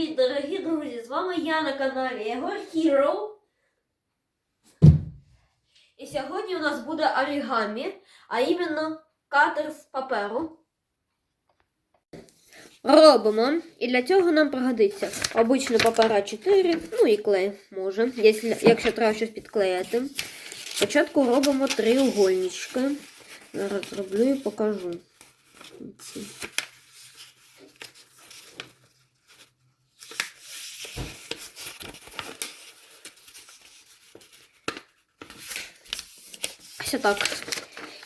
привіт, дорогі друзі! З вами я на каналі Єгор Hero. І сьогодні у нас буде орігамі, а іменно катер з паперу. Робимо. І для цього нам пригодиться обичний папер А4, ну і клей може, якщо треба щось підклеїти. Спочатку робимо треугольнички. Зараз зроблю і покажу. Ось так.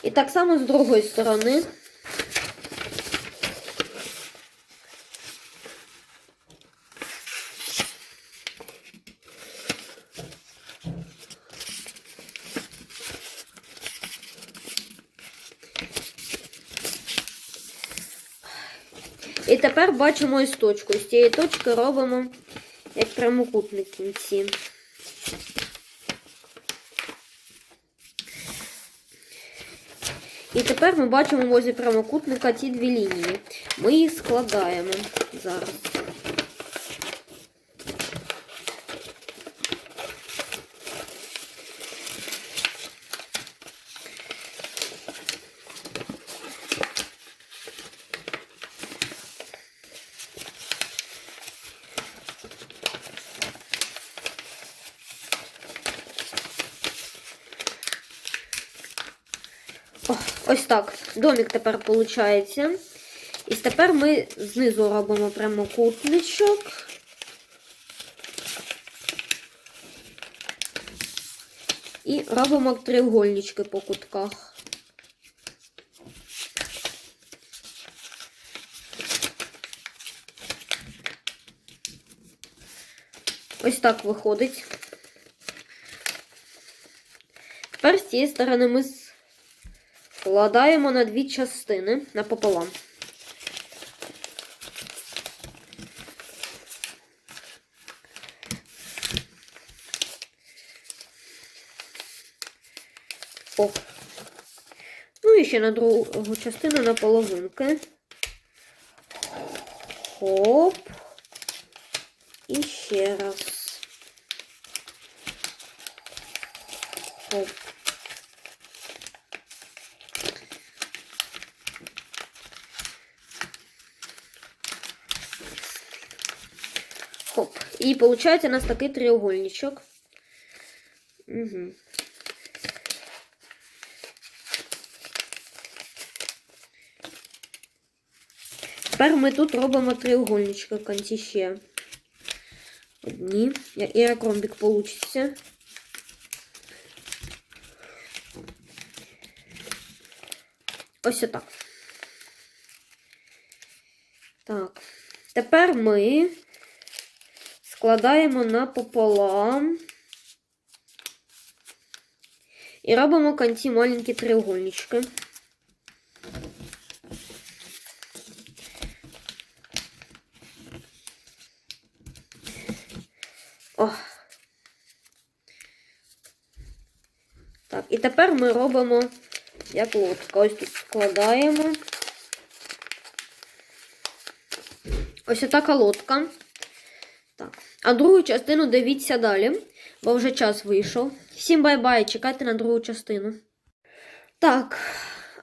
І так само з другої сторони. І тепер бачимо ось точку. З цієї точки робимо як прямокутник кінці. І тепер ми бачимо возле прямокутника ці дві лінії. Ми їх складаємо зараз. Ось так. Домик тепер виходить. І тепер ми знизу робимо прямокутничок. І робимо треугольнички по кутках. Ось так виходить. Тепер з цієї сторони ми складаємо на дві частини напополам. О. Ну і ще на другу частину на половинки. Хоп. І ще раз. Хоп. Хоп. И получается у нас такой треугольничок. Угу. Тепер ми тут робимо треугольнички в кінці ще. Одні. І як ромбик получиться. Ось отак. Так. Тепер ми складаємо напополам і робимо кінці маленькі треугольнички. О. Так, і тепер ми робимо як лодка. Ось тут складаємо. Ось така лодка. Так. А другу частину дивіться далі, бо вже час вийшов. Всім бай-бай, чекайте на другу частину. Так,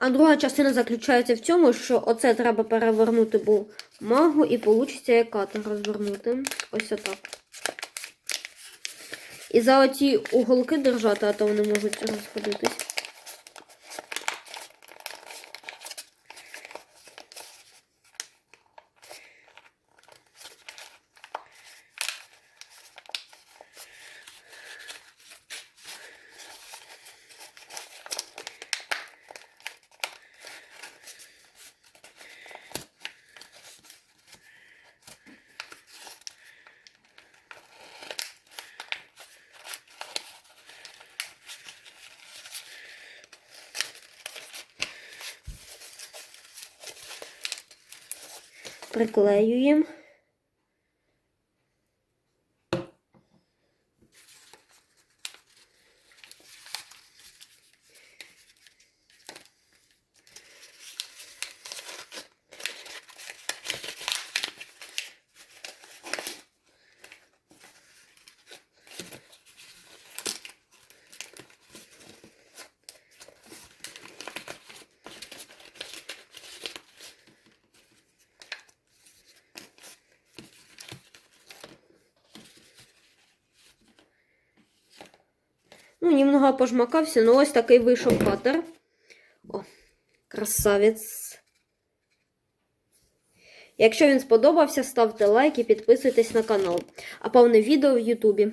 а друга частина заключається в цьому, що оце треба перевернути бумагу і вийде як катер розвернути. Ось отак. І за оці уголки держати, а то вони можуть розходитись. Приклеюємо. Ну, немного пожмакався, ну ось такий вийшов патер. О, красавець. Якщо він сподобався, ставте лайк і підписуйтесь на канал. А повне відео в Ютубі.